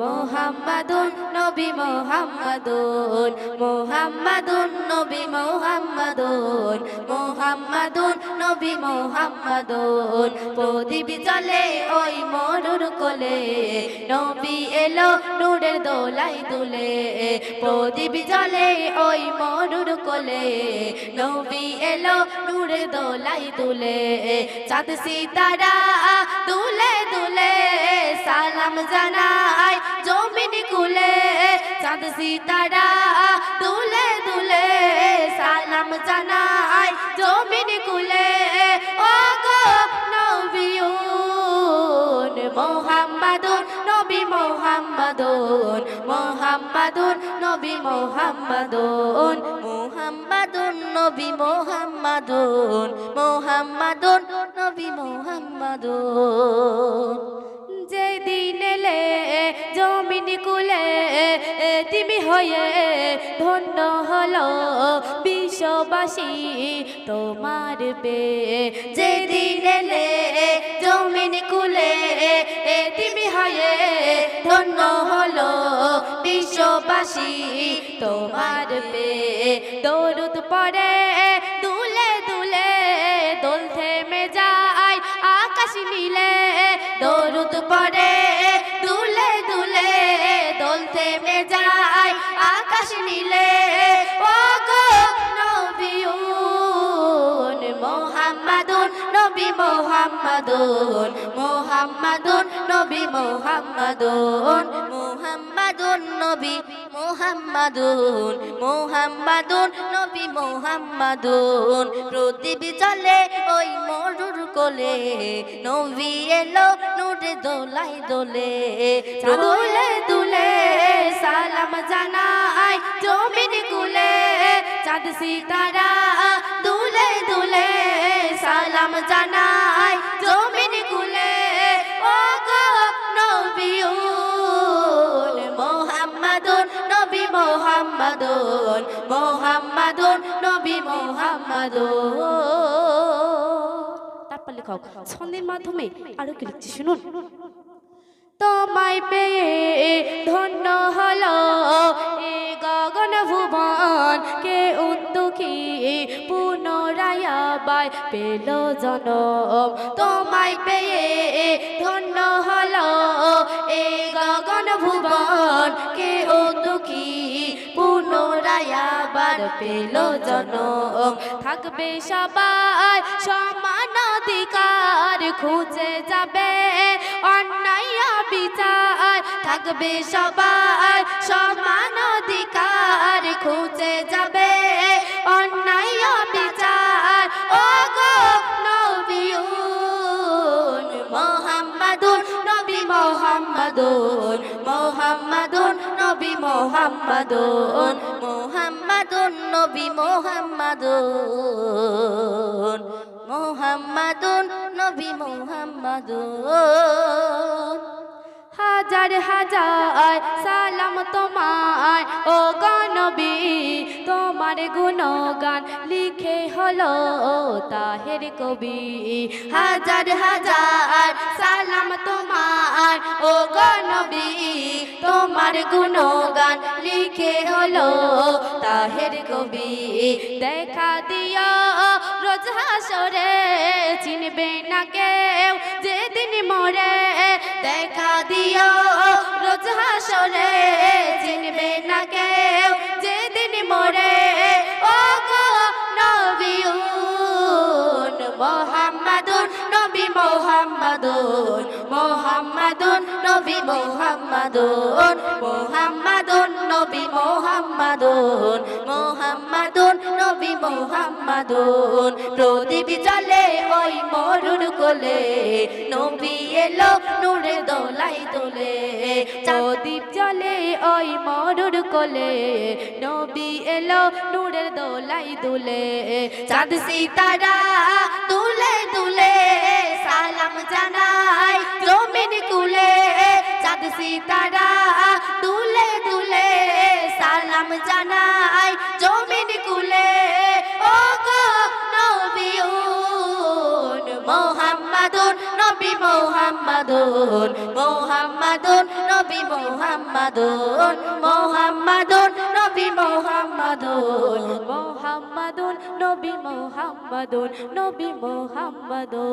মোহাম্মদুন নবী মোহাম্মদুন মোহাম্মদুন নবী মোহাম্মদুন মোহাম্মদুন নবী মোহাম্মদুন। প্রদীপ চলে ওই মরুর কোলে, নবী এলো নূরের দোলাই দুলে। প্রদীপ জলে ওই মরুর কোলে, নবী এলো নূরের দোলাই দুলে। চাঁদ সিতারা দুলে দুলে, সালাম কুলে চাঁদ সিতারা দুলে দুলে সালাম জানাই জমিন কুলে। ও গো নবিয়ুন মোহাম্মদুন, নবী মোহাম্মদুন মোহাম্মদুন, নবী মোহাম্মদুন মোহাম্মদুন, নবী মোহাম্মদুন মোহাম্মদুন, নবী মোহাম্মদুন। হয়ে ধন্য হলো বিশ্ববাসী। তোমার পে যেদিন এলে জমিন কুলে তুমি হয়ে ধন্য হলো বিশ্ববাসী। তোমার পে দরুদ পরে দুলে দুলে দোল থেমে যায়, আকাশ নীলে দরুদ পড়ে দুলে দুলে দোল থেমে যায় আকাশ নীলে ও গো মোহাম্মদুন, নবী মোহাম্মদুন মোহাম্মদুন, নবী মোহাম্মদুন মোহাম্মদুন, নবী মোহাম্মদুন মোহাম্মদুন, নবী মোহাম্মদুন। প্রদীপ চলে ওই মরুর কোলে, নবী এলো নুরে দোলাই দোলে দুলে দুলে, সালাম জানাই জমিন কুলে চাঁদ সিতারা দুলে দুলে, সালাম জানাই জমিন কুলে ও গো নবিয়ুন মোহাম্মদুন, নবী মোহাম্মদুন মোহাম্মদুন, নবী মোহাম্মদুন। লেখাও ছন্দের মাধ্যমে আরও কি লিখছি শুনুন। তোমায় পেয়ে ধন্য হলো এ গগন ভুবন, কে উদ্দুখী পুনরায় আবার পেল জনম। তোমায় পেয়ে ধন্য হলো এ গগন ভুবন পেল জনম থাকবে সবাই সমান অধিকার, খুঁজে যাবে অন্যায় বিচার থাকবে সবাই সমান অধিকার, খুঁজে যাবে অন্যায় বিচার ও গো নবিয়ুন মোহাম্মদুন, নবী মোহাম্মদুন। নবী মোহাম্মদুন মোহাম্মদুন নবী মোহাম্মদুন মোহাম্মদুন নবী মোহাম্মদুন। হাজার হাজার সালাম তোমার ও গনবী তোমার গুণগান লিখে হলো তাহের কবি। হাজার হাজার সালাম তোমার ও গনবী তোমার গুণগান লিখে হলো, তাহের কবি। দেখা দিও, রোজ হাসরে চিনবে না কেউ, যেদিন মরে। দেখা দিও, রোজ হাসরে চিনবে না কেউ। মোহাম্মদুন নবী মোহাম্মদুন মোহাম্মদুন নবী মোহাম্মদুন মোহাম্মদুন নবী মোহাম্মদুন। প্রদীপ চলে ওই মরুর কোলে, নবী এলো নূরে দোলাই দোলে প্রদীপ চলে ওই মরুর কোলে, নবী এলো নূরের দোলাই দুলে চাঁদ সিতারা দুলে সালাম জানাই জমিন কুলে চাঁদ সিতারা তুলে দুলে সালাম জানাই জমিন কুলে ও গো মোহাম্মদুন নবী মোহাম্মদ মোহাম্মদুন মোহাম্মদুন নবী মোহাম্মদুন মোহাম্মদুন নবী মোহাম্মদুন। মোহাম্মদুন নবী মোহাম্মদুন নবী মোহাম্মদুন।